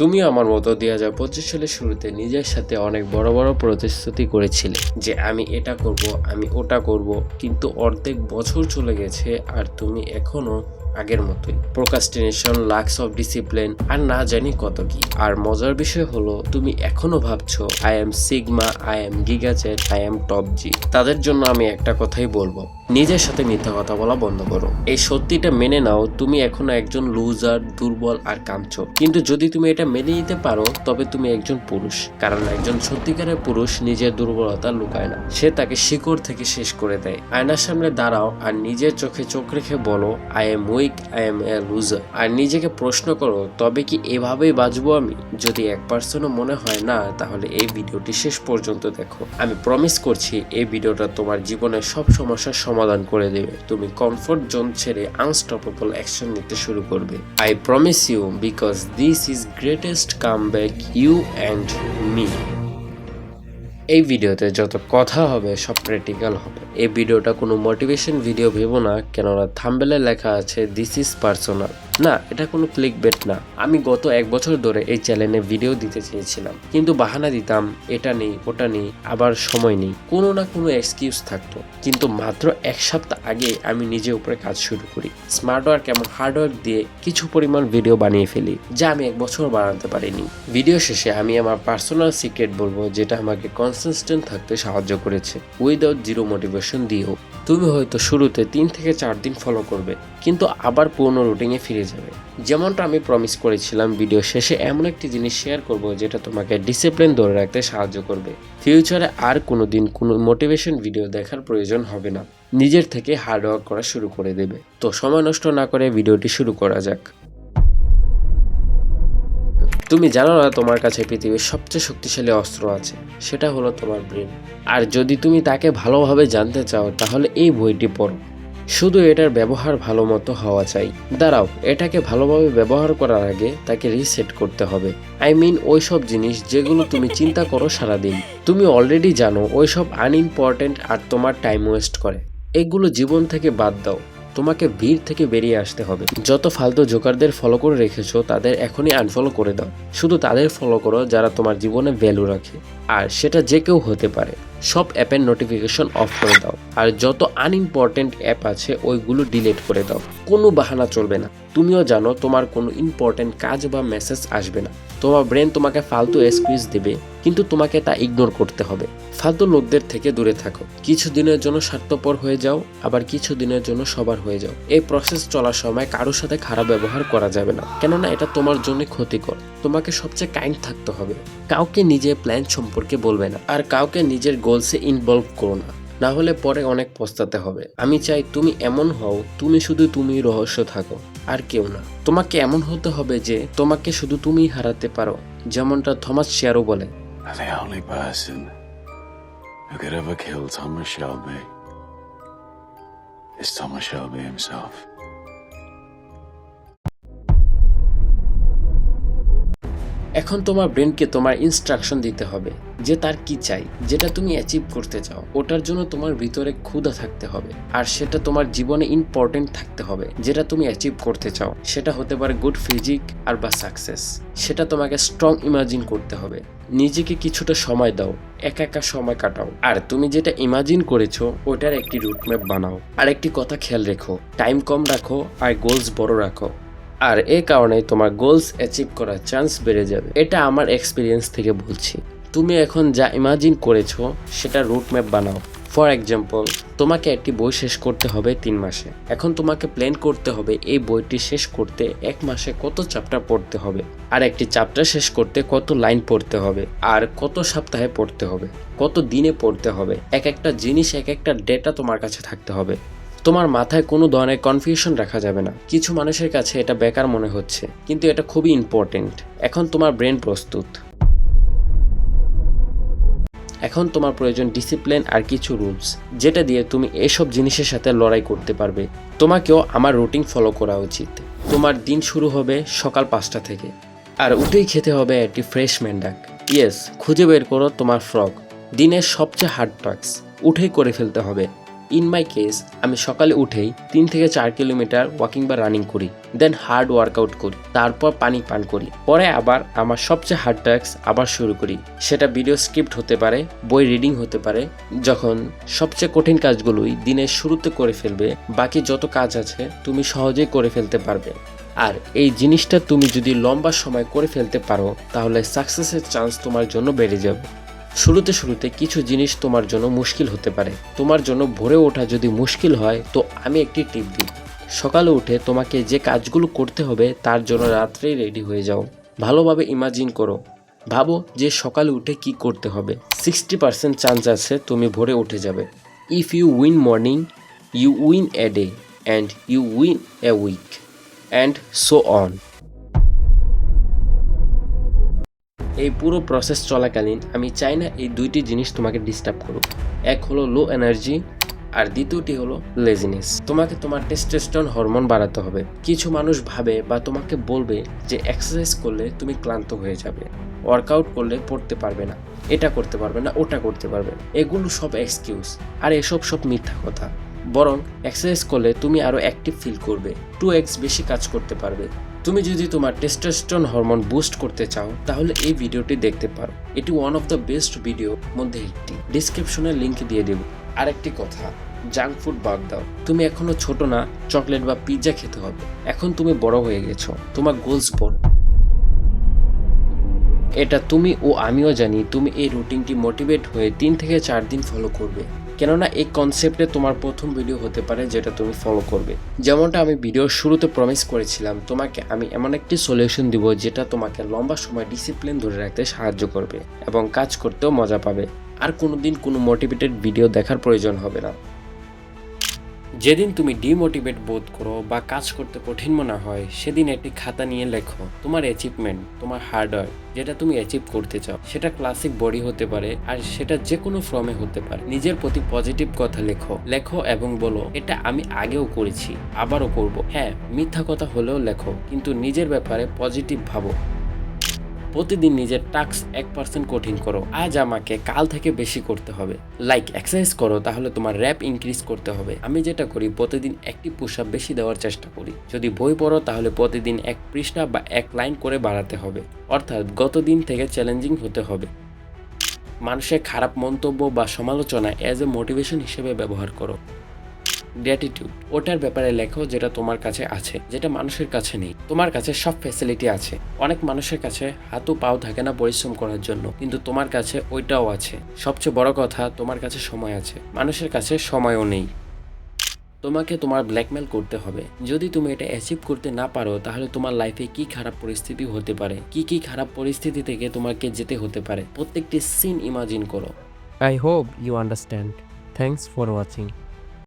তুমিও আমার মতো দুই হাজার পঁচিশ সালের শুরুতে নিজের সাথে অনেক বড় বড় প্রতিশ্রুতি করেছিলে যে আমি এটা করব, আমি ওটা করব, কিন্তু অর্ধেক বছর চলে গেছে আর তুমি এখনও আগের মতোই। প্রোকাস্টিনেশন লাক্স অফ ডিসিপ্লিন আর না জানি কত কি। আর মজার বিষয় হলো, তুমি এখনও ভাবছ I am sigma I am gigachad I am top G তাদের জন্য আমি একটা কথাই বলব নিজের সাথে মিথ্যা কথা বলা বন্ধ করো। এই সত্যিটা মেনে নাও, তুমি এখনও একজন লুজার দুর্বল আর কামছো কিন্তু যদি তুমি এটা মেনে নিতে পারো, তবে তুমি একজন পুরুষ। কারণ একজন সত্যিকারের পুরুষ নিজের দুর্বলতা লুকায় না। সে তাকে শিকড় থেকে শেষ করে দেয়। আয়নার সামনে দাঁড়াও আর নিজের চোখে চোখ রেখে বলো I am weak I am a loser আর নিজেকে প্রশ্ন করো, তবে কি এভাবেই বাঁচবো আমি? যদি এক পার্সেন্টও মনে হয়, না, তাহলে এই ভিডিওটি শেষ পর্যন্ত দেখো। আমি প্রমিস করছি, এই ভিডিওটা তোমার জীবনের সব সমস্যার সমাধান করে দেবে। তুমি কমফোর্ট জোন ছেড়ে আনস্টপেবল অ্যাকশন নিতে শুরু করবে। I promise you because this is greatest come back you and me এই ভিডিওতে যত কথা হবে, সব প্র্যাকটিক্যাল হবে। এই ভিডিওটা কোনো মোটিভেশন ভিডিও ভেবো না, কেননা থাম্বেলে লেখা আছে দিস ইজ পার্সোনাল না, এটা কোনো ক্লিক বেট না। আমি গত এক বছর ধরে এই চ্যানেলে ভিডিও দিতে চেয়েছিলাম। কিন্তু বাহানা দিতাম, এটা নেই, ওটা নেই, আবার সময় নেই। কোনো না কোনো এক্সকিউজ থাকতো। কিন্তু মাত্র এক সপ্তাহ আগে আমি নিজে উপরে কাজ শুরু করি। স্মার্ট ওয়ার্ক এবং হার্ড ওয়ার্ক দিয়ে কিছু পরিমাণ ভিডিও বানিয়ে ফেলি, যা আমি এক বছর বানাতে পারিনি। ভিডিও শেষে আমি আমার পার্সোনাল সিক্রেট বলব, যেটা আমাকে কনসিস্টেন্ট থাকতে সাহায্য করেছে। উইদাউট জিরো মোটিভেশন দিয়েও। তুমি হয়তো শুরুতে তিন থেকে চার দিন ফলো করবে, কিন্তু আবার পুরনো রুটিনে ফিরে যাবে। যেমনটা আমি প্রমিস করেছিলাম ভিডিও শেষে, এমন একটি জিনিস শেয়ার করব যেটা তোমাকে ডিসিপ্লিন ধরে রাখতে সাহায্য করবে। ফিউচারে আর কোনো দিন কোনো মোটিভেশন ভিডিও দেখার প্রয়োজন হবে না। নিজের থেকে হার্ডওয়ার্ক করা শুরু করে দেবে। তো সময় নষ্ট না করে ভিডিওটি শুরু করা যাক। তুমি জানো না তোমার কাছে পৃথিবীর সবচেয়ে শক্তিশালী অস্ত্র আছে? সেটা হলো তোমার ব্রেন। আর যদি তুমি তাকে ভালোভাবে জানতে চাও, তাহলে এই বইটি পড়ো। শুধু এটার ব্যবহার ভালো মতো হওয়া চাই। দাঁড়াও, এটাকে ভালোভাবে ব্যবহার করার আগে তাকে রিসেট করতে হবে। আই মিন ওই সব জিনিস যেগুলো তুমি চিন্তা করো সারাদিন। তুমি অলরেডি জানো ওই সব আনইম্পর্টেন্ট আর তোমার টাইম ওয়েস্ট করে। এগুলো জীবন থেকে বাদ দাও। তোমাকে ভিড় থেকে বেরিয়ে আসতে হবে। যত ফালতু জোকারদের ফলো করে রেখেছো, তাদের এখনই আনফলো করে দাও। শুধু তাদের ফলো করো যারা তোমার জীবনে ভ্যালু রাখে। আর সেটা যে কেউ হতে পারে। সব অ্যাপের নোটিফিকেশন অফ করে দাও। আর যত আনইম্পর্টেন্ট অ্যাপ আছে, ওইগুলো ডিলিট করে দাও। কোনো বাহানা চলবে না। তুমিও জানো, তোমার কোনো ইম্পর্টেন্ট কাজ বা মেসেজ আসবে না। তোমার ব্রেন তোমাকে ফালতু এক্সকিউজ দেবে, কিন্তু তোমাকে তা ইগনোর করতে হবে। ফালতু লোকদের থেকে দূরে থাকো। কিছু দিনের জন্য স্বার্থপর হয়ে যাও, আবার কিছু দিনের জন্য সবার হয়ে যাও। এই প্রসেস চলার সময় কারোর সাথে খারাপ ব্যবহার করা যাবে না। কেননা এটা তোমার জন্য ক্ষতিকর। তোমাকে সবচেয়ে কাইন্ড থাকতে হবে। কাউকে নিজের প্ল্যান সম্পর্কে বলবে না। আর কাউকে নিজের গোলসে ইনভলভ করো না। না হলে পরে অনেক পস্তাতে হবে। আমি চাই তুমি এমন হও, তুমি শুধু তুমি রহস্য থাকো, আর কেউ না। তোমাকে এমন হতে হবে যে, তোমাকে শুধু তুমি হারাতে পারো, যেমনটা থমাস শেয়ারও বলে। Thomas Shelby himself. এখন তোমার ব্রেনকে তোমার ইনস্ট্রাকশন দিতে হবে যে তার কি চাই, যেটা তুমি অ্যাচিভ করতে চাও, ওটার জন্য তোমার ভিতরে ক্ষুধা থাকতে হবে আর সেটা তোমার জীবনে ইম্পর্টেন্ট থাকতে হবে, যেটা তুমি অ্যাচিভ করতে চাও, সেটা হতে পারে গুড ফিজিক আর বা সাকসেস সেটা তোমাকে স্ট্রং ইমাজিন করতে হবে। নিজেকে কিছুটা সময় দাও, একা একা সময় কাটাও। আর তুমি যেটা ইমাজিন করেছ, ওটার একটি রুটম্যাপ বানাও। আর একটি কথা খেয়াল রেখো টাইম কম রাখো আর গোলস বড় রাখো। আর এ কারণে তোমার গোলস অ্যাচিভ করার চান্স বেড়ে যাবে। এটা আমার এক্সপিরিয়েন্স থেকে বলছি। তুমি এখন যা ইমাজিন করেছ, সেটা রুট ম্যাপ বানাও। ফর এক্সাম্পল তোমাকে একটি বই শেষ করতে হবে তিন মাসে। এখন তোমাকে প্ল্যান করতে হবে এই বইটি শেষ করতে এক মাসে কত চ্যাপ্টার পড়তে হবে। আর একটি চ্যাপ্টার শেষ করতে কত লাইন পড়তে হবে। আর কত সপ্তাহে পড়তে হবে। কত দিনে পড়তে হবে। এক একটা জিনিস, এক একটা ডেটা তোমার কাছে থাকতে হবে। তোমার মাথায় কোনো ধরনের কনফিউশন রাখা যাবে না। কিছু মানুষের কাছে এটা বেকার মনে হচ্ছে, কিন্তু এটা খুবই ইম্পর্টেন্ট এখন তোমার ব্রেন প্রস্তুত। এখন তোমার প্রয়োজন ডিসিপ্লিন আর কিছু রুলস যেটা দিয়ে তুমি এসব জিনিসের সাথে লড়াই করতে পারবে। তোমাকেও আমার রুটিন ফলো করা উচিত। তোমার দিন শুরু হবে সকাল পাঁচটা থেকে। আর উঠেই খেতে হবে একটি ফ্রেশ ম্যান্ডাক ইয়েস খুঁজে বের করো তোমার ফ্রক দিনের সবচেয়ে হার্ড টাস্ক উঠেই করে ফেলতে হবে। ইন মাই কেস আমি সকালে উঠেই তিন থেকে চার কিলোমিটার ওয়াকিং বা রানিং করি দেন হার্ড ওয়ার্কআউট করি, তারপর পানি পান করি। পরে আবার আমার সবচেয়ে হার্ড টাস্ক আবার শুরু করি। সেটা ভিডিও স্ক্রিপ্ট হতে পারে, বই রিডিং হতে পারে, যখন সবচেয়ে কঠিন কাজগুলোই দিনের শুরুতে করে ফেলবে, বাকি যত কাজ আছে তুমি সহজেই করে ফেলতে পারবে। আর এই জিনিসটা তুমি যদি লম্বা সময় করে ফেলতে পারো, তাহলে সাকসেসের চান্স তোমার জন্য বেড়ে যাবে। শুরুতে শুরুতে কিছু জিনিস তোমার জন্য মুশকিল হতে পারে। তোমার জন্য ভোরে ওঠা যদি মুশকিল হয়, তো আমি একটি টিপ দিই। সকালে উঠে তোমাকে যে কাজগুলো করতে হবে, তার জন্য রাত্রেই রেডি হয়ে যাও। ভালোভাবে ইমাজিন করো। ভাবো যে সকালে উঠে কি করতে হবে। সিক্সটি পার্সেন্ট চান্স আছে তুমি ভোরে উঠে যাবে। If you win morning you win a day and you win a week and so on এই পুরো প্রসেস চলাকালীন আমি চাই না এই দুইটি জিনিস তোমাকে ডিস্টার্ব করুক। এক হলো লো এনার্জি আর দ্বিতীয়টি হলো লেজিনেস তোমাকে তোমার টেস্টোস্টেরন হরমোন বাড়াতে হবে। কিছু মানুষ ভাবে বা তোমাকে বলবে যে এক্সারসাইজ করলে তুমি ক্লান্ত হয়ে যাবে। ওয়ার্কআউট করলে পড়তে পারবে না। এটা করতে পারবে না, ওটা করতে পারবে এগুলো সব এক্সকিউজ আর এসব সব মিথ্যা কথা। বরং এক্সারসাইজ করলে তুমি আরও অ্যাক্টিভ ফিল করবে। টু এক্স বেশি কাজ করতে পারবে। তুমি যদি তোমার টেস্টোস্টেরন হরমোন বুস্ট করতে চাও, তাহলে এই ভিডিওটি দেখতে পারো। এটি one of the best video মধ্যে একটি। ডিসক্রিপশনে লিংক দিয়ে দেব। আরেকটি কথা জাঙ্ক ফুড বাদ দাও। তুমি এখনও ছোট না চকলেট বা পিৎজা খেতে হবে। এখন তুমি বড় হয়ে গেছো, তোমার গোলস বড়। এটা তুমি ও আমিও জানি, তুমি এই রুটিনটি মোটিভেট হয়ে তিন থেকে চার দিন ফলো করবে। কেননা এই কনসেপ্টে তোমার প্রথম ভিডিও হতে পারে যেটা তুমি ফলো করবে। যেমনটা আমি ভিডিওর শুরুতে প্রমিস করেছিলাম, তোমাকে আমি এমন একটি সলিউশন দিব যেটা তোমাকে লম্বা সময় ডিসিপ্লিন ধরে রাখতে সাহায্য করবে এবং কাজ করতেও মজা পাবে। আর কোনোদিন কোনো মোটিভেটেড ভিডিও দেখার প্রয়োজন হবে না। যেদিন তুমি ডিমোটিভেট বোধ করো বা কাজ করতে কঠিন মনে হয়, সেদিন একটি খাতা নিয়ে লেখো, তোমার অ্যাচিভমেন্ট তোমার হার্ডওয়ার্ক যেটা তুমি অ্যাচিভ করতে চাও। সেটা ক্লাসিক বডি হতে পারে আর সেটা যে কোনো ফর্মে হতে পারে। নিজের প্রতি পজিটিভ কথা লেখো লেখো এবং বলো, এটা আমি আগেও করেছি, আবারও করব। হ্যাঁ মিথ্যা কথা হলেও লেখো, কিন্তু নিজের ব্যাপারে পজিটিভ ভাবো। প্রতিদিন নিজের টাস্ক এক পার্সেন্ট কঠিন করো। আজ আমাকে কাল থেকে বেশি করতে হবে। লাইক এক্সারসাইজ করো, তাহলে তোমার র্যাপ ইনক্রিজ করতে হবে। আমি যেটা করি, প্রতিদিন একটি পুশ আপ বেশি দেওয়ার চেষ্টা করি। যদি বই পড়ো, তাহলে প্রতিদিন এক পৃষ্ঠা বা এক লাইন করে বাড়াতে হবে। অর্থাৎ গত দিন থেকে চ্যালেঞ্জিং হতে হবে। মানুষের খারাপ মন্তব্য বা সমালোচনা অ্যাজ এ মোটিভেশন হিসেবে ব্যবহার করো। গ্র্যাটিটিউড ওটার ব্যাপারে লেখো যেটা তোমার কাছে আছে, যেটা মানুষের কাছে নেই। তোমার কাছে সব ফ্যাসিলিটি আছে। অনেক মানুষের কাছে হাতও পাও থাকে না পরিশ্রম করার জন্য, কিন্তু তোমার কাছে ওইটাও আছে। সবচেয়ে বড় কথা, তোমার কাছে সময় আছে। মানুষের কাছে সময়ও নেই। তোমাকে তোমার ব্ল্যাকমেল করতে হবে। যদি তুমি এটা অ্যাচিভ করতে না পারো, তাহলে তোমার লাইফে কি খারাপ পরিস্থিতি হতে পারে? কি কি খারাপ পরিস্থিতি থেকে তোমাকে যেতে হতে পারে? প্রত্যেকটি সিন ইমাজিন করো। I hope you understand Thanks for watching.